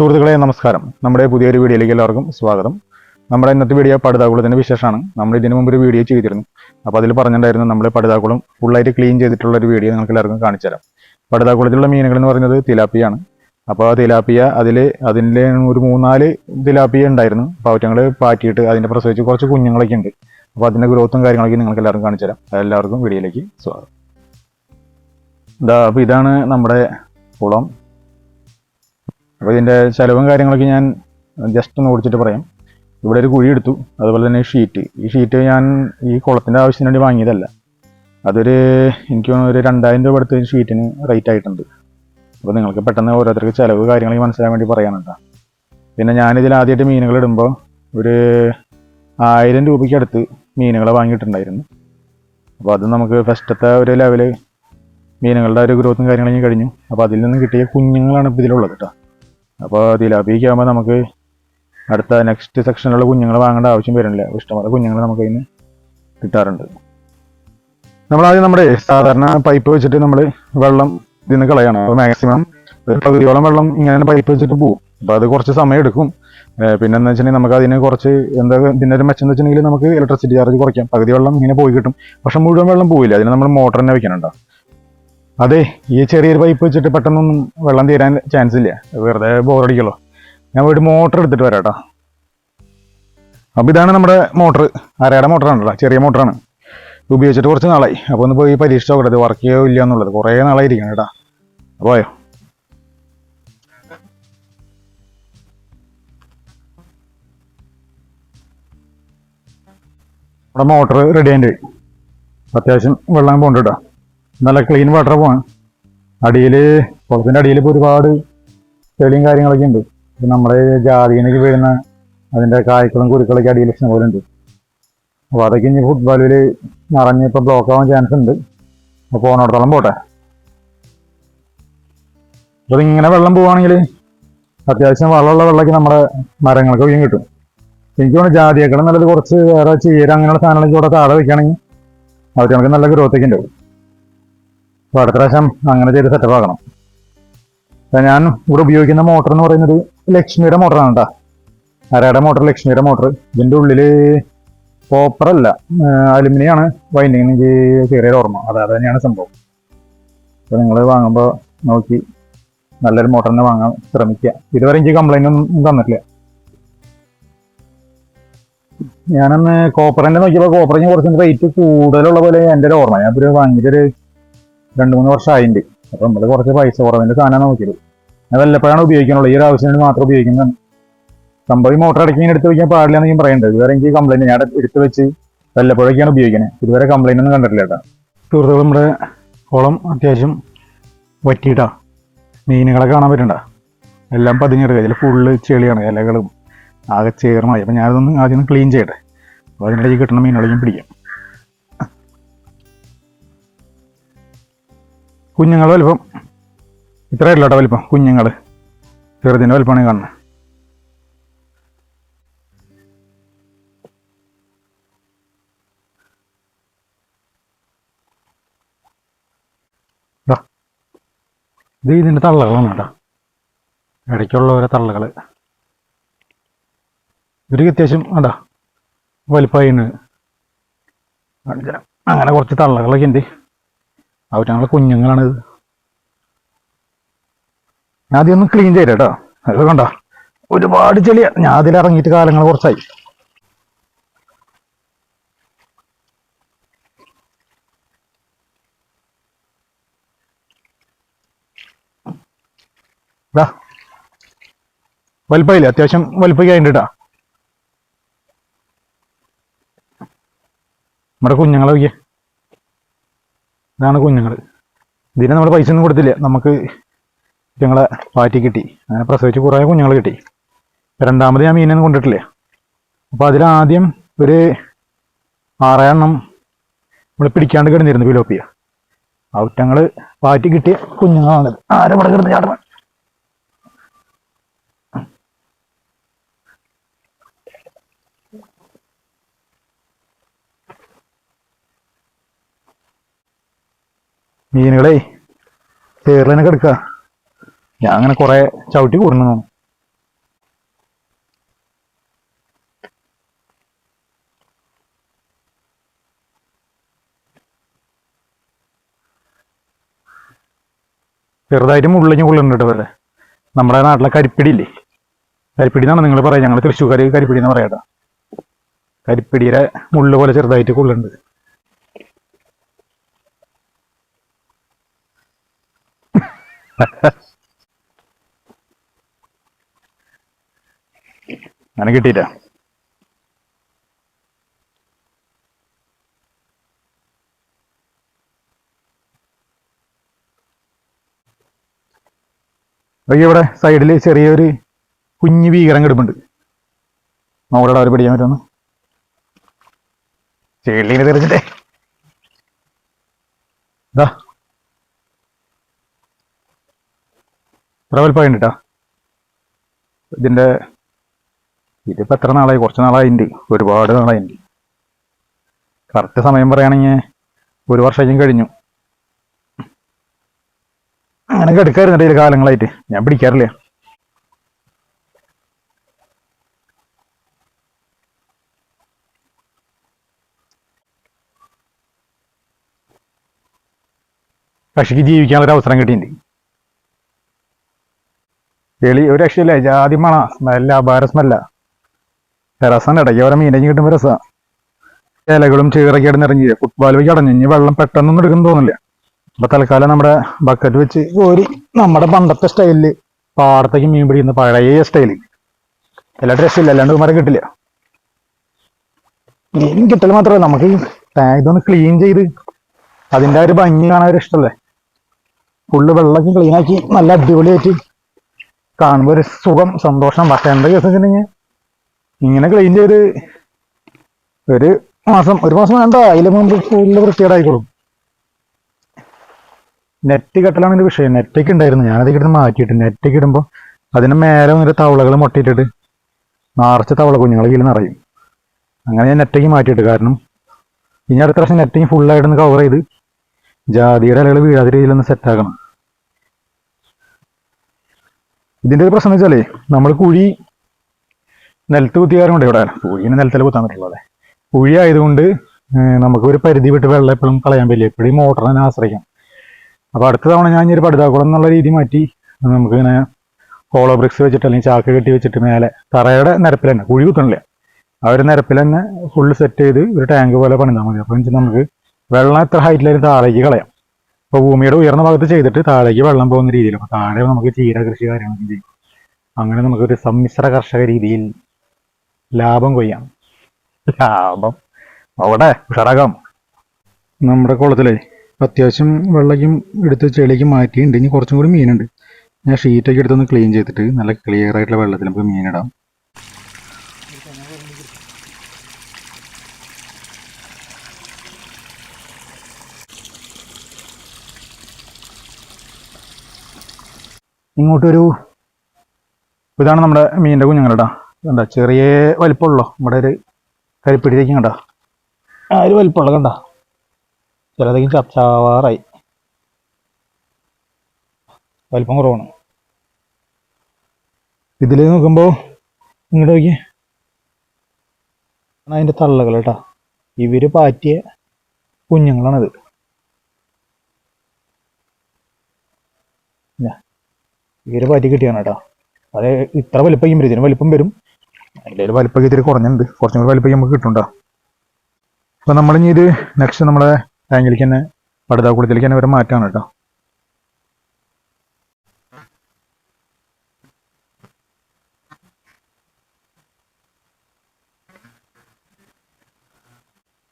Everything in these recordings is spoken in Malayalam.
സുഹൃത്തുക്കളെ നമസ്കാരം. നമ്മുടെ പുതിയൊരു വീഡിയോയിലേക്ക് എല്ലാവർക്കും സ്വാഗതം. നമ്മുടെ ഇന്നത്തെ വീഡിയോ പടുതാകുളത്തിന്റെ വിശേഷമാണ്. നമ്മൾ ഇതിനു മുമ്പ് ഒരു വീഡിയോ ചെയ്തിരുന്നു. അപ്പോൾ അതിൽ പറഞ്ഞിട്ടുണ്ടായിരുന്നു നമ്മൾ പടുതാകുളം ഫുള്ളായിട്ട് ക്ലീൻ ചെയ്തിട്ടുള്ള ഒരു വീഡിയോ നിങ്ങൾക്ക് എല്ലാവർക്കും കാണിച്ചു തരാം. പടുതാകുളത്തിലുള്ള മീനുകൾ എന്ന് പറയുന്നത് തിലാപ്പിയാണ്. അപ്പോൾ ആ തിലാപ്പിയ അതിൽ അതിന്റെ ഒരു മൂന്നാൽ തിലാപ്പിയ ഉണ്ടായിരുന്നു. അപ്പോൾ അവറ്റങ്ങൾ പാറ്റിയിട്ട് അതിന്റെ പ്രസവിച്ച് കുറച്ച് കുഞ്ഞുങ്ങളൊക്കെ ഉണ്ട്. അപ്പോൾ അതിന്റെ ഗ്രോത്തും കാര്യങ്ങളൊക്കെ നിങ്ങൾക്ക് എല്ലാവർക്കും കാണിച്ചു തരാം. എല്ലാവർക്കും വീഡിയോയിലേക്ക് സ്വാഗതം. ഇതാ അപ്പോൾ ഇതാണ് നമ്മുടെ കുളം. അപ്പോൾ ഇതിന്റെ ചിലവും കാര്യങ്ങളൊക്കെ ഞാൻ ജസ്റ്റ് ഒന്ന് ഓടിച്ചിട്ട് പറയാം. ഇവിടെ ഒരു കുഴി എടുത്തു. അതുപോലെ തന്നെ ഷീറ്റ് ഈ ഷീറ്റ് ഞാൻ ഈ കുളത്തിന്റെ ആവശ്യത്തിന് വേണ്ടി വാങ്ങിയതല്ല. അതൊരു എനിക്ക് ഒരു രണ്ടായിരം രൂപ അടുത്ത് ഷീറ്റിന് റേറ്റ് ആയിട്ടുണ്ട്. അപ്പോൾ നിങ്ങൾക്ക് പെട്ടെന്ന് ഓരോരുത്തർക്ക് ചിലവ് കാര്യങ്ങളൊക്കെ മനസ്സിലാൻ വേണ്ടി പറയാനുണ്ട് പിന്നെ ഞാനിതിൽ ആദ്യമായിട്ട് മീനുകൾ ഇടുമ്പോൾ ഒരു ആയിരം രൂപയ്ക്ക് അടുത്ത് മീനുകളെ വാങ്ങിയിട്ടുണ്ടായിരുന്നു. അപ്പോൾ അത് നമുക്ക് ഫസ്റ്റത്തെ ഒരു ലെവൽ മീനുകളുടെ ഒരു ഗ്രോത്തും കാര്യങ്ങളും കഴിഞ്ഞു. അപ്പോൾ അതിൽ നിന്ന് കിട്ടിയ കുഞ്ഞുങ്ങളാണ് ഇപ്പോൾ ഇതിലുള്ളത് കേട്ടോ. അപ്പോൾ തിലാപ്പിക്ക് ആകുമ്പോൾ നമുക്ക് അടുത്ത നെക്സ്റ്റ് സെക്ഷനിലുള്ള കുഞ്ഞുങ്ങൾ വാങ്ങേണ്ട ആവശ്യം വരുന്നില്ല. ഇഷ്ടംപോലെ കുഞ്ഞുങ്ങൾ നമുക്ക് അതിന് കിട്ടാറുണ്ട്. നമ്മളാദ്യം നമ്മുടെ സാധാരണ പൈപ്പ് വെച്ചിട്ട് നമ്മൾ വെള്ളം ഇതിന് കളയണം. അപ്പോൾ മാക്സിമം ഒരു പകുതിയോളം വെള്ളം ഇങ്ങനെ പൈപ്പ് വെച്ചിട്ട് പോകും അപ്പോൾ അത് കുറച്ച് സമയം എടുക്കും. പിന്നെ എന്താ വെച്ചിട്ടുണ്ടെങ്കിൽ നമുക്ക് അതിന് കുറച്ച് എന്താ ഇതിന്റെ ഒരു മെച്ചം എന്ന് വെച്ചിട്ടുണ്ടെങ്കിൽ നമുക്ക് ഇലക്ട്രിസിറ്റി ചാർജ് കുറയ്ക്കാം. പകുതി വെള്ളം ഇങ്ങനെ പോയി കിട്ടും. പക്ഷെ മുഴുവൻ വെള്ളം പോവില്ല. അതിന് നമ്മൾ മോട്ടർ തന്നെ വെക്കാനുണ്ടോ അതെ ഈ ചെറിയൊരു പൈപ്പ് വെച്ചിട്ട് പെട്ടെന്നൊന്നും വെള്ളം തീരാൻ ചാൻസ് ഇല്ല. വെറുതെ ബോറടിക്കല്ലോ ഞാൻ പോയിട്ട് മോട്ടർ എടുത്തിട്ട് വരാം കേട്ടോ അപ്പോൾ ഇതാണ് നമ്മുടെ മോട്ടർ അരയുടെ മോട്ടറാണ് കേട്ടോ ചെറിയ മോട്ടറാണ് ഉപയോഗിച്ചിട്ട് കുറച്ച് നാളായി. അപ്പോൾ ഒന്ന് പോയി പരീക്ഷിച്ച് നോക്കട്ടെ വർക്ക് ചെയ്യോ ഇല്ല എന്നുള്ളത്. കുറേ നാളായിരിക്കണം കേട്ടോ. അപ്പോൾ നമ്മുടെ മോട്ടർ റെഡി ആയിട്ട് അത്യാവശ്യം വെള്ളം പോകണ്ട? കേട്ടോ നല്ല ക്ലീൻ വാട്ടർ പോവാണ്. അടിയിൽ കുളത്തിന്റെ അടിയിൽ ഇപ്പോൾ ഒരുപാട് ചെളിയും കാര്യങ്ങളൊക്കെ ഉണ്ട്. നമ്മുടെ ജാതിയിലേക്ക് വീഴുന്ന അതിന്റെ കായ്ക്കളും കുരുക്കളൊക്കെ അടിയിൽ ഇഷ്ടം പോലെ ഉണ്ട്. അപ്പോൾ അതൊക്കെ ഇനി ഫുട്ബോളിൽ നിറഞ്ഞ് ഇപ്പോൾ ബ്ലോക്ക് ആവാൻ ചാൻസ് ഉണ്ട്. അപ്പോൾ പോണോടത്തോളം പോട്ടെ. അപ്പോൾ ഇങ്ങനെ വെള്ളം പോവുകയാണെങ്കിൽ അത്യാവശ്യം വെള്ളമുള്ള വെള്ളമൊക്കെ നമ്മുടെ മരങ്ങൾക്ക് ഒക്കെ കിട്ടും. എനിക്ക് തോന്നുന്നു ജാതിയേക്കാളും നല്ലത് കുറച്ച് വേറെ ചീര അങ്ങനെയുള്ള സാധനങ്ങളൊക്കെ ഇവിടെ താഴെ വെക്കുകയാണെങ്കിൽ അവർക്ക് നല്ല ഗ്രോത്തൊക്കെ ഉണ്ടാവും. അപ്പോൾ അടുത്ത പ്രാവശ്യം അങ്ങനെ ചെയ്ത് സെറ്റപ്പ് ആക്കണം. ഞാൻ ഇവിടെ ഉപയോഗിക്കുന്ന മോട്ടർ എന്ന് പറയുന്നത് ലക്ഷ്മിയുടെ മോട്ടറാണ് കേട്ടോ അരയുടെ മോട്ടർ ലക്ഷ്മിയുടെ മോട്ടർ ഇതിന്റെ ഉള്ളിൽ കോപ്പർ അല്ല അലുമിനിയം ആണ് വൈൻഡിങ് എനിക്ക് ചെറിയൊരു ഓർമ്മ. അത് അത് തന്നെയാണ് സംഭവം. അപ്പോൾ നിങ്ങൾ വാങ്ങുമ്പോൾ നോക്കി. നല്ലൊരു മോട്ടർ തന്നെ വാങ്ങാൻ ശ്രമിക്കുക ഇതുവരെ എനിക്ക് കംപ്ലൈന്റ് ഒന്നും തന്നിട്ടില്ല. ഞാനന്ന് കോപ്പറിന്റെ നോക്കിയപ്പോൾ കോപ്പറിന് കുറച്ച് റേറ്റ് കൂടുതലുള്ള പോലെ എന്റെ ഒരു ഓർമ്മ. ഞാൻ ഒരു വാങ്ങിയിട്ടൊരു രണ്ട് മൂന്ന് വർഷം അപ്പം നമ്മൾ കുറച്ച് പൈസ കുറവിന്റെ സാധനം നോക്കിയത്. ഞാൻ വല്ലപ്പോഴാണ് ഉപയോഗിക്കുന്നുള്ളൂ ഈ ഒരു ആവശ്യത്തിന് മാത്രം ഉപയോഗിക്കുന്നതാണ്. സംഭവം മോട്ടർ ഇങ്ങനെ എടുത്ത് വയ്ക്കാൻ പാടില്ല എന്ന് ഞാൻ പറയുന്നത് ഇതുവരെ എനിക്ക് കംപ്ലൈന്റ് ഞാൻ എടുത്ത് വെച്ച് വല്ലപ്പോഴൊക്കെയാണ് ഉപയോഗിക്കുന്നത് ഇതുവരെ കംപ്ലൈന്റ് ഒന്നും കണ്ടിട്ടില്ല കേട്ടോ. സുഹൃത്തുക്കൾ നമ്മുടെ കുളം അത്യാവശ്യം വറ്റിയിട്ടാ. മീനുകളെ കാണാൻ പറ്റണ്ട. എല്ലാം പതിഞ്ഞെടുക്കുക ഇതിൽ ഫുള്ള് ചെളിയാണ് ഇലകളും ആകെ ചേർന്നായി അപ്പം ഞാനതൊന്ന് ആദ്യം ക്ലീൻ ചെയ്യട്ടെ. അപ്പോൾ അതിനിടയ്ക്ക് കിട്ടുന്ന മീനുകളെയും പിടിക്കാം. കുഞ്ഞുങ്ങൾ വലിപ്പം. ഇത്രയല്ല കേട്ടോ വലിപ്പം? കുഞ്ഞുങ്ങൾ ചെറുതിന്റെ വലിപ്പമാണ് കാണുന്നത്. ഇത് ഇതിന്റെ തള്ളകളാണ് കേട്ടോ ഇടയ്ക്കുള്ള ഓരോ തള്ളകൾ ഇവർക്ക് അത്യാവശ്യം അതാ വലിപ്പമായിന് അങ്ങനെ കുറച്ച് തള്ളകളൊക്കെ ഉണ്ട്. അവർ ഞങ്ങളെ കുഞ്ഞുങ്ങളാണിത് ഞാൻ ആദ്യം ഒന്ന് ക്ലീൻ ചെയ്തേ കേട്ടോ അത് കണ്ട? ഒരുപാട് ചെളിയ. ഞാൻ അതിൽ ഇറങ്ങിയിട്ട് കാലങ്ങൾ കുറച്ചായി. ദാ. വലുപ്പമില്ല? അത്യാവശ്യം വലിപ്പമൊക്കെ ആയിട്ടുണ്ട് നമ്മുടെ കുഞ്ഞുങ്ങളെ നോക്കിയേ. ഇതാണ് കുഞ്ഞുങ്ങൾ ഇതിന് നമ്മൾ പൈസ ഒന്നും കൊടുത്തില്ല. നമുക്ക് ഞങ്ങളെ പാറ്റി കിട്ടി. അങ്ങനെ പ്രസവിച്ച് കുറേ കുഞ്ഞുങ്ങൾ കിട്ടി. രണ്ടാമത് ഞാൻ മീനൊന്നും കൊണ്ടിട്ടില്ല. അപ്പോൾ അതിലാദ്യം ഒരു ആറെണ്ണം നമ്മൾ പിടിക്കാണ്ട് കിടന്നിരുന്നു പിലോപ്പിയ ഔറ്റങ്ങൾ പാറ്റി കിട്ടിയ കുഞ്ഞുങ്ങളാണിത്. ആരെ കിടന്ന് ചാടണം മീനുകളെ ചേറിലനെ കിടക്കുക ഞാൻ അങ്ങനെ കുറെ ചവിട്ടി കൂടുന്നു ചെറുതായിട്ട് മുള്ളിഞ്ഞ് കൊള്ളുന്നുണ്ട് കേട്ടോ വരെ നമ്മുടെ നാട്ടിലെ കരിപ്പിടിയില്ലേ? കരിപ്പിടി എന്നാണ് നിങ്ങൾ പറയാം. ഞങ്ങൾ തൃശ്ശൂർക്കാർ കരിപ്പിടി എന്ന് പറയാട്ടോ കരിപ്പിടിയുടെ മുള്ളു പോലെ ചെറുതായിട്ട് കൊള്ളുന്നുണ്ട്. അങ്ങനെ കിട്ടിയിട്ടാ? ഇവിടെ സൈഡിൽ ചെറിയൊരു കുഞ്ഞു ഭീകരം കിടപ്പുണ്ട്. നോക്കടാ അവർ പിടിക്കാൻ പറ്റുമെന്ന് ചെള്ളിനെ തെറിഞ്ഞിട്ടേ ഇതാ ഇത്ര വലുപ്പമായിട്ടുണ്ട് കേട്ടോ ഇതിന്റെ ഇതിപ്പോൾ എത്ര നാളായി? കുറച്ച് നാളായിട്ടുണ്ട് ഒരുപാട് നാളായിട്ടുണ്ട് കറക്റ്റ് സമയം പറയുകയാണെങ്കിൽ ഒരു വർഷം കഴിഞ്ഞു. അങ്ങനെ കിടക്കാറുണ്ട് ഇതിൽ കാലങ്ങളായിട്ട്. ഞാൻ പിടിക്കാറില്ല. കക്ഷിക്ക് ജീവിക്കാനുള്ള ഒരു അവസരം കിട്ടിയിട്ടുണ്ട്. എളി ഒരു രക്ഷയില്ല. ജാതി മണ സ്മെല്ല അപാര രസം ഇടയ്ക്ക് ഓരോ മീനഞ്ഞ് കിട്ടുമ്പോൾ രസ. ഇലകളും ചീറൊക്കെ ഇടന്നിറങ്ങി ഫുട്ബോൾ വെച്ച് അടഞ്ഞു. ഇനി വെള്ളം പെട്ടെന്നൊന്നും എടുക്കുന്നു തോന്നില്ല. അപ്പൊ തൽക്കാലം നമ്മുടെ ബക്കറ്റ് വെച്ച് കോരി. നമ്മുടെ പണ്ടത്തെ സ്റ്റൈലിൽ പാടത്തേക്ക് മീൻ പിടിക്കുന്ന പഴയ സ്റ്റൈൽ എല്ലാവരും രക്ഷയില്ല. അല്ലാണ്ട് മരം കിട്ടില്ല. മീൻ കിട്ടൽ മാത്രമല്ല. നമുക്ക് ഇതൊന്ന് ക്ലീൻ ചെയ്ത് അതിന്റെ ഒരു ഭംഗി കാണാൻ ഒരു ഇഷ്ടമല്ലേ ഫുള്ള് വെള്ളമൊക്കെ ക്ലീനാക്കി നല്ല അടിപൊളിയായിട്ട് കാണുമ്പോൾ ഒരു സുഖം സന്തോഷം. പക്ഷെ എന്താ കേസ് വെച്ചിട്ടുണ്ടെങ്കിൽ ഇങ്ങനെ ക്ലീൻ ചെയ്ത് ഒരു മാസം ഒരു മാസം വേണ്ട. അതിലെ മുമ്പ് ഫുള്ള് വൃത്തികേടായിക്കോളും നെറ്റ് കെട്ടലാണ് ഇതിന്റെ വിഷയം. നെറ്റൊക്കെ ഉണ്ടായിരുന്നു. ഞാനത് കിടന്ന് മാറ്റിയിട്ട് നെറ്റൊക്കെ ഇടുമ്പോൾ അതിന് മേലെ ഒരു തവളകൾ മുട്ടിയിട്ടിട്ട് നിറച്ച തവള കുഞ്ഞുങ്ങൾ കീഴിൽ നിറയും. അങ്ങനെ ഞാൻ നെറ്റൊക്കെ മാറ്റിയിട്ട് കാരണം ഇനി അടുത്ത പ്രാവശ്യം നെറ്റിങ് ഫുള്ളായിട്ടൊന്ന് കവർ ചെയ്ത് ജാതിയുടെ ഇലകൾ വീഴാത്ത രീതിയിലൊന്ന് സെറ്റാക്കണം ഇതിന്റെ ഒരു പ്രശ്നം വെച്ചാലേ നമ്മൾ കുഴി നിലത്ത് കുത്തിയാറുണ്ട് ഇവിടെ. കുഴിനെ നിലത്തിൽ കുത്താൻ പറ്റുള്ളൂ അതെ കുഴി ആയതുകൊണ്ട് നമുക്ക് ഒരു പരിധി വിട്ട് വെള്ളം എപ്പോഴും കളയാൻ പറ്റില്ല. എപ്പോഴും മോട്ടറിനെ ആശ്രയിക്കാം അപ്പോൾ അടുത്ത തവണ ഞാൻ ഒരു പടുതാക്കുളം എന്നുള്ള രീതി മാറ്റി നമുക്ക് ഇങ്ങനെ ഹോളോ ബ്രിക്സ് വെച്ചിട്ട് അല്ലെങ്കിൽ ചാക്ക് കെട്ടി വെച്ചിട്ട് മേലെ തറയുടെ നിരപ്പിൽ തന്നെ കുഴി കുത്തണില്ല. ആ ഒരു നിരപ്പിൽ തന്നെ ഫുള്ള് സെറ്റ് ചെയ്ത് ഒരു ടാങ്ക് പോലെ പണിതാൽ മതി. അപ്പൊ വെച്ചാൽ നമുക്ക് വെള്ളം എത്ര ഹൈറ്റിലായാലും താഴേക്ക് കളയാം. ഇപ്പൊ ഭൂമിയുടെ ഉയർന്ന ഭാഗത്ത് ചെയ്തിട്ട് താഴേക്ക് വെള്ളം പോകുന്ന രീതിയിൽ അപ്പൊ താഴെ നമുക്ക് ചീര കൃഷി കാര്യങ്ങളൊക്കെ ചെയ്യും. അങ്ങനെ നമുക്കൊരു സമ്മിശ്ര കർഷക രീതിയിൽ ലാഭം കൊയ്യാം. ലാഭം. അവിടെ ഉഷാറാക്കാം നമ്മുടെ കുളത്തിൽ അത്യാവശ്യം വെള്ളയ്ക്കും എടുത്ത് ചെളിക്ക് മാറ്റിയിട്ടുണ്ട്. ഇനി കുറച്ചും കൂടി മീനുണ്ട്. ഞാൻ ഷീറ്റൊക്കെ എടുത്തൊന്ന് ക്ലീൻ ചെയ്തിട്ട് നല്ല ക്ലിയർ ആയിട്ടുള്ള വെള്ളത്തിൽ നമുക്ക് മീനിടാം. ഇങ്ങോട്ടൊരു ഇതാണ് നമ്മുടെ മീനിന്റെ കുഞ്ഞുങ്ങളടാ. കണ്ട? ചെറിയ വലിപ്പമുള്ളോ? നമ്മുടെ ഒരു കരിപ്പിടിയിലേക്ക് കണ്ട? ആ ഒരു വലിപ്പമുള്ള കണ്ട? ചിലതേക്കും ചച്ചാവാറായി വലിപ്പം കുറവാണ്. ഇതിൽ നോക്കുമ്പോൾ ഇങ്ങോട്ട് നോക്കി അതിന്റെ തള്ളകൾ കേട്ടാ. ഇവർ പാറ്റിയ കുഞ്ഞുങ്ങളാണിത്. ഇല്ല. ഇവർ പറ്റി കിട്ടിയാണ് കേട്ടോ. അത് ഇത്ര വലിപ്പം വരും ഇതിന് വലിപ്പം വരും. അതിന്റെ ഒരു വലിപ്പം ഇത്തിരി കുറഞ്ഞിട്ടുണ്ട്. കുറച്ചും കൂടി വലിപ്പം നമുക്ക് കിട്ടുണ്ടോ അപ്പൊ നമ്മളിനി ഇത് നെക്സ്റ്റ് നമ്മുടെ ടാങ്കിലേക്ക് തന്നെ പടുതാക്കുളത്തിലേക്ക് തന്നെ വരെ മാറ്റാണ് കേട്ടോ.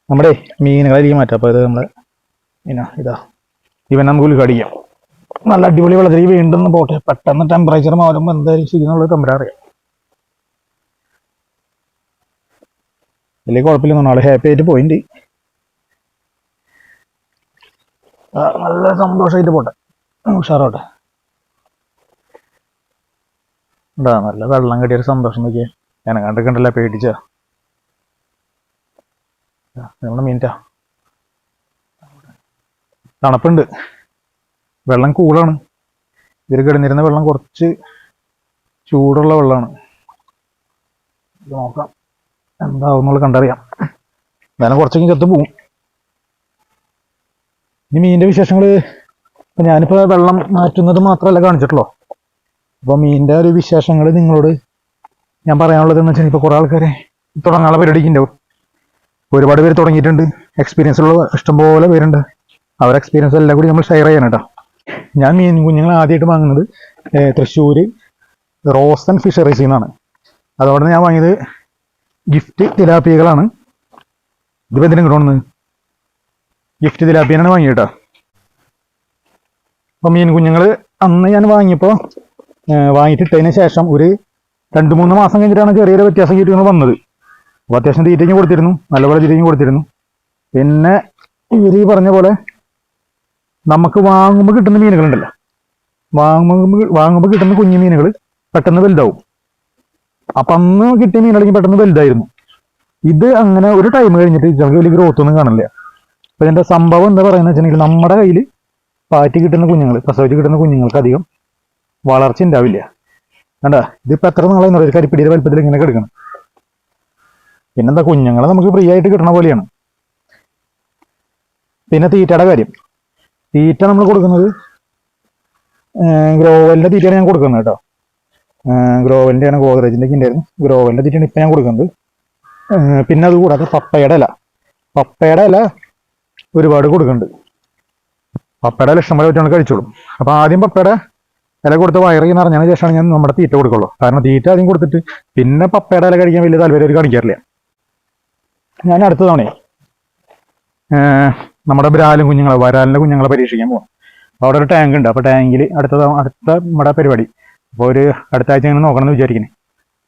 നമ്മുടെ മീനുകളായിരിക്കും മാറ്റാം. അപ്പോൾ ഇത് നമ്മളെ ഇതാ. ഇവൻ നമുക്ക് ഉദ്ഘാടിക്കാം നല്ല അടിപൊളി വെള്ളത്തിൽ വീണ്ടും പോട്ടെ. പെട്ടെന്ന് ടെമ്പറേച്ചർ മാറുമ്പോൾ എന്തായാലും ശരിയെന്നുള്ളത് കമ്പനി അറിയാം. വലിയ കുഴപ്പമില്ല നാളെ ഹാപ്പി ആയിട്ട് പോയിന്റ് നല്ല സന്തോഷമായിട്ട് പോട്ടെ. ഉഷാറോട്ടെ എന്താ നല്ല വെള്ളം കെട്ടിയൊരു സന്തോഷം നോക്കിയേ. ഞാൻ കണ്ടിട്ടുണ്ടല്ലോ പേടിച്ച. നമ്മുടെ മീന്റാ തണുപ്പുണ്ട്. വെള്ളം കൂളാണ്. ഇതിൽ കിടന്നിരുന്ന വെള്ളം കുറച്ച് ചൂടുള്ള വെള്ളമാണ് നോക്കാം. എന്താവുന്നുള്ള കണ്ടറിയാം. എന്നാലും കുറച്ചെങ്കിലും ചത്തു പോവും. ഇനി മീനിന്റെ വിശേഷങ്ങൾ ഇപ്പം ഞാനിപ്പോൾ വെള്ളം മാറ്റുന്നത് മാത്രമല്ല കാണിച്ചിട്ടുള്ളൂ. അപ്പോൾ മീനിന്റെ ഒരു വിശേഷങ്ങൾ നിങ്ങളോട് ഞാൻ പറയാനുള്ളത് എന്ന് വെച്ചാൽ ഇപ്പോൾ കുറേ ആൾക്കാരെ തുടങ്ങാനുള്ള പരിപാടിക്ക് ഉണ്ടാവും ഒരുപാട് പേര് തുടങ്ങിയിട്ടുണ്ട്. എക്സ്പീരിയൻസ് ഉള്ള ഇഷ്ടംപോലെ പേരുണ്ട്. അവരുടെ എക്സ്പീരിയൻസ് എല്ലാം കൂടി നമ്മൾ ഷെയർ ചെയ്യണം ഞാൻ മീൻ കുഞ്ഞുങ്ങൾ ആദ്യമായിട്ട് വാങ്ങുന്നത് തൃശ്ശൂർ റോസൻ ഫിഷറീസിൽ നിന്നാണ്. അതോടെ ഞാൻ വാങ്ങിയത് ഗിഫ്റ്റ് തിലാപ്പിയകളാണ് ഇതിപ്പോൾ എന്തിനും കിട്ടണമെന്ന് ഗിഫ്റ്റ് തിലാപ്പിയാണ് വാങ്ങിയിട്ടോ അപ്പോൾ മീൻ കുഞ്ഞുങ്ങൾ അന്ന് ഞാൻ വാങ്ങിയപ്പോൾ വാങ്ങിയിട്ടിട്ടതിന് ശേഷം ഒരു രണ്ട് മൂന്ന് മാസം കഴിഞ്ഞിട്ടാണ് ചെറിയൊരു വ്യത്യാസം കിട്ടിയാണ് വന്നത്. അപ്പോൾ അത്യാവശ്യം തീറ്റയും കൊടുത്തിരുന്നു നല്ലപോലെ തീറ്റയും കൊടുത്തിരുന്നു. പിന്നെ ഇവർ ഈ പറഞ്ഞ പോലെ നമുക്ക് വാങ്ങുമ്പോൾ കിട്ടുന്ന മീനുകളുണ്ടല്ലോ. വാങ്ങുമ്പോൾ വാങ്ങുമ്പോൾ കിട്ടുന്ന കുഞ്ഞു മീനുകൾ പെട്ടെന്ന് വലുതാവും. അപ്പം അന്ന് കിട്ടിയ മീനുകളെങ്കിൽ പെട്ടെന്ന് വലുതായിരുന്നു. ഇത് അങ്ങനെ ഒരു ടൈം കഴിഞ്ഞിട്ട് നമുക്ക് വലിയ ഗ്രോത്ത് ഒന്നും കാണില്ല. അപ്പം ഇതിന്റെ സംഭവം എന്താ പറയുന്നത് വെച്ചിട്ടുണ്ടെങ്കിൽ നമ്മുടെ കയ്യിൽ പാറ്റി കിട്ടുന്ന കുഞ്ഞുങ്ങൾ പ്രസവിച്ച് കിട്ടുന്ന കുഞ്ഞുങ്ങൾക്ക് അധികം വളർച്ച ഉണ്ടാവില്ല. കണ്ടാ? ഇതിപ്പോൾ എത്ര നാളെ ഒരു കരിപ്പിടിയുടെ വലുപ്പത്തിൽ ഇങ്ങനെ കിടക്കണം. പിന്നെന്താ കുഞ്ഞുങ്ങളെ നമുക്ക് ഫ്രീ ആയിട്ട് കിട്ടണ പോലെയാണ്. പിന്നെ തീറ്റയുടെ കാര്യം. തീറ്റ നമ്മൾ കൊടുക്കുന്നത് ഗ്രോവലിന്റെ തീറ്റയാണ് ഞാൻ കൊടുക്കുന്നത് കേട്ടോ. ഗ്രോവലിന്റെ ആണ് ഗോദ്രേജിന്റെ ഒക്കെ ഉണ്ടായിരുന്നു. ഗ്രോവലിന്റെ തീറ്റയാണ് ഇപ്പൊ ഞാൻ കൊടുക്കുന്നത്. പിന്നെ അത് കൂടാതെ പപ്പയുടെ ഇല. പപ്പയുടെ ഇല ഒരുപാട് കൊടുക്കുന്നുണ്ട്. പപ്പയുടെ ഇല ഇഷ്ടംപോലെ പറ്റുകൊണ്ട് കഴിച്ചോളും. അപ്പൊ ആദ്യം പപ്പയുടെ ഇല കൊടുത്ത് വയറി നിറഞ്ഞതിന് ശേഷമാണ് ഞാൻ നമ്മുടെ തീറ്റ കൊടുക്കുള്ളൂ. കാരണം തീറ്റ ആദ്യം കൊടുത്തിട്ട് പിന്നെ പപ്പയുടെ ഇല കഴിക്കാൻ വലിയ താല്പര്യം ഒരു കാണിക്കാറില്ല. ഞാൻ അടുത്ത തവണ നമ്മുടെ ബ്രാലും കുഞ്ഞുങ്ങളെ വരാലിന്റെ കുഞ്ഞുങ്ങളെ പരീക്ഷിക്കാൻ പോകും അപ്പൊ അവിടെ ഒരു ടാങ്ക് ഉണ്ട്. അപ്പൊ ടാങ്കിൽ അടുത്ത അടുത്ത നമ്മുടെ പരിപാടി. അപ്പോൾ ഒരു അടുത്ത ആഴ്ച ഇങ്ങനെ നോക്കണം എന്ന് വിചാരിക്കുന്നത്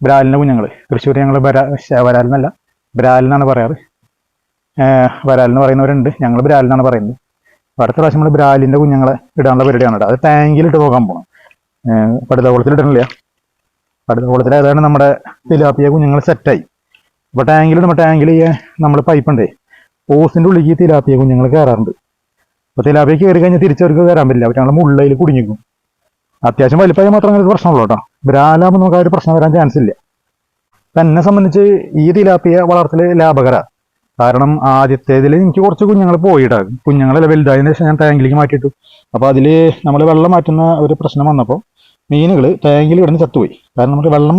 ബ്രാലിന്റെ കുഞ്ഞുങ്ങൾ തൃശ്ശൂർ ഞങ്ങൾ വരാലെന്നല്ല. ബ്രാലെന്നാണ് പറയാറ്. വരാലെന്ന് പറയുന്നവരുണ്ട്. ഞങ്ങൾ ബ്രാലെന്നാണ് പറയുന്നത്. അടുത്ത പ്രാവശ്യം നമ്മൾ ബ്രാലിന്റെ കുഞ്ഞുങ്ങളെ ഇടാനുള്ള പരിപാടിയാണ് അത് ടാങ്കിലിട്ട് നോക്കാൻ പോകണം പടുതകുളത്തിൽ ഇടണില്ല. പടുതകുളത്തിൽ ഏതാണ് നമ്മുടെ തിലാപ്പിയ കുഞ്ഞുങ്ങൾ സെറ്റായി അപ്പൊ ടാങ്കിൽ നമ്മുടെ ടാങ്കിൽ നമ്മൾ പൈപ്പ് ഓസിന്റെ ഉള്ളിലേക്ക് തിലാപ്പിയ കുഞ്ഞുങ്ങൾ കയറാറുണ്ട്. അപ്പോൾ തിലാപ്പിയ കയറി കഴിഞ്ഞാൽ തിരിച്ചവർക്ക് കയറാൻ പറ്റില്ല. അവർ ഞങ്ങൾ മുള്ളയിൽ കുടുങ്ങിക്കും അത്യാവശ്യം വലിപ്പമായി മാത്രം അങ്ങനെ പ്രശ്നമുള്ളൂ കേട്ടോ. ബ്രാലാകുമ്പോൾ നമുക്ക് ആ ഒരു പ്രശ്നം വരാൻ ചാൻസ് ഇല്ല. എന്നെ സംബന്ധിച്ച് ഈ തിലാപ്പിയ വളർത്തൽ ലാഭകര. കാരണം ആദ്യത്തേതിൽ എനിക്ക് കുറച്ച് കുഞ്ഞുങ്ങൾ പോയിട്ടാകും കുഞ്ഞുങ്ങളെ വലുതായതിനു ശേഷം ഞാൻ ടാങ്കിലേക്ക് മാറ്റിയിട്ടു. അപ്പോൾ അതിൽ നമ്മൾ വെള്ളം മാറ്റുന്ന ഒരു പ്രശ്നം വന്നപ്പോൾ മീനുകൾ ടാങ്കിൽ ഇവിടുന്ന് ചത്തുപോയി. കാരണം നമുക്ക് വെള്ളം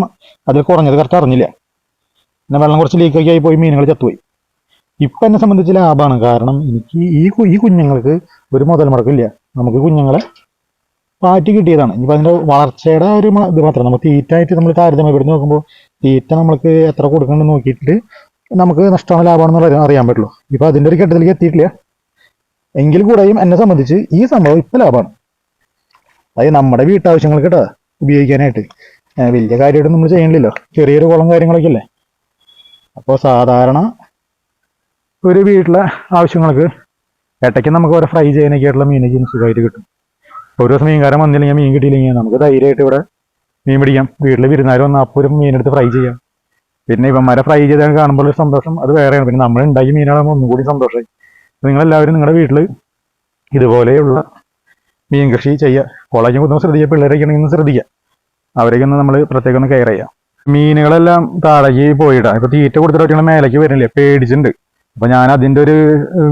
അതിൽ കുറഞ്ഞത് കറക്റ്റ് അറിഞ്ഞില്ല. പിന്നെ വെള്ളം കുറച്ച് ലീക്കൊക്കെ ആയി പോയി മീനുകൾ ചത്തുപോയി. ഇപ്പൊ എന്നെ സംബന്ധിച്ച് ലാഭമാണ് കാരണം എനിക്ക് ഈ ഈ കുഞ്ഞുങ്ങൾക്ക് ഒരു മുതൽ മുടക്കില്ല. നമുക്ക് കുഞ്ഞുങ്ങളെ പാറ്റി കിട്ടിയതാണ്. ഇനിയിപ്പോൾ അതിന്റെ വളർച്ചയുടെ ഒരു ഇത് മാത്രം. നമുക്ക് തീറ്റായിട്ട് നമ്മൾ താരതമ്യപ്പെടുത്തി നോക്കുമ്പോൾ തീറ്റ നമ്മൾക്ക് എത്ര കൊടുക്കണം നോക്കിയിട്ട് നമുക്ക് നഷ്ടമാണ് ലാഭമാണെന്ന് അറിയാൻ- പറ്റുള്ളൂ. ഇപ്പോൾ അതിന്റെ ഒരു ഘട്ടത്തിലേക്ക് എത്തിയിട്ടില്ല. എങ്കിൽ കൂടെയും എന്നെ സംബന്ധിച്ച് ഈ സംഭവം ഇപ്പം ലാഭമാണ്. അതായത് നമ്മുടെ വീട്ടാവശ്യങ്ങൾക്ക് കേട്ടോ ഉപയോഗിക്കാനായിട്ട്. വലിയ കാര്യമായിട്ട് നമ്മൾ ചെയ്യണില്ലല്ലോ. ചെറിയൊരു കുളം കാര്യങ്ങളൊക്കെ അല്ലേ അപ്പോൾ സാധാരണ ഒരു വീട്ടിലെ ആവശ്യങ്ങൾക്ക് ഇടയ്ക്ക് നമുക്ക് ഓരോ ഫ്രൈ ചെയ്യാനൊക്കെ ആയിട്ടുള്ള മീനൊക്കെ സുഖമായിട്ട് കിട്ടും. ഓരോ ദിവസം മീൻകാരൻ വന്നില്ലെങ്കിൽ മീൻ കിട്ടിയില്ലെങ്കിൽ നമുക്ക് ധൈര്യമായിട്ട് ഇവിടെ മീൻ പിടിക്കാം. വീട്ടിൽ വിരുന്നാർ വന്ന് ഒരു മീനെടുത്ത് ഫ്രൈ ചെയ്യാം. പിന്നെ ഇവന്മാരെ ഫ്രൈ ചെയ്ത് കാണുമ്പോൾ ഒരു സന്തോഷം അത് വേറെയാണ്. പിന്നെ നമ്മൾ ഉണ്ടാക്കി മീനാകുമ്പോൾ ഒന്നും കൂടി സന്തോഷമായി. നിങ്ങളെല്ലാവരും നിങ്ങളുടെ വീട്ടിൽ ഇതുപോലെയുള്ള മീൻ കൃഷി ചെയ്യുക. കോളേജിൽ കുത്തുമ്പോൾ ശ്രദ്ധിക്കുക പിള്ളേരൊക്കെ ആണെങ്കിൽ ശ്രദ്ധിക്കുക. അവരൊക്കെ ഒന്ന് നമ്മൾ പ്രത്യേകം ഒന്ന് കെയർ ചെയ്യാം മീനുകളെല്ലാം താഴേക്ക് പോയിടാം. ഇപ്പൊ തീറ്റ കൊടുത്തിട്ട് മേലേക്ക് വരുന്നില്ലേ പേടിച്ചിട്ടുണ്ട്. അപ്പൊ ഞാൻ അതിന്റെ ഒരു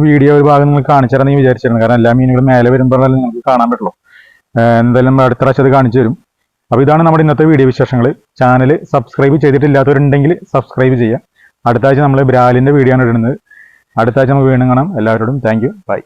വീഡിയോ ഒരു ഭാഗം നിങ്ങൾ കാണിച്ചു തരാമെന്ന് വിചാരിച്ചിരുന്നു. കാരണം എല്ലാ മീനുകളും മേലെ വരുമ്പോഴല്ലേ നിങ്ങൾക്ക് കാണാൻ പറ്റുള്ളൂ. എന്തായാലും നമ്മൾ അടുത്ത പ്രാവശ്യം അത് കാണിച്ചു തരും. അപ്പൊ ഇതാണ് നമ്മുടെ ഇന്നത്തെ വീഡിയോ വിശേഷങ്ങൾ. ചാനൽ സബ്സ്ക്രൈബ് ചെയ്തിട്ടില്ലാത്തവരുണ്ടെങ്കിൽ സബ്സ്ക്രൈബ് ചെയ്യുക. അടുത്ത ആഴ്ച നമ്മൾ ബ്രാലിന്റെ വീഡിയോ ആണ് ഇടുന്നത്. അടുത്ത ആഴ്ച നമുക്ക് വീണ്ടും കാണാം. എല്ലാവരോടും താങ്ക് യു ബൈ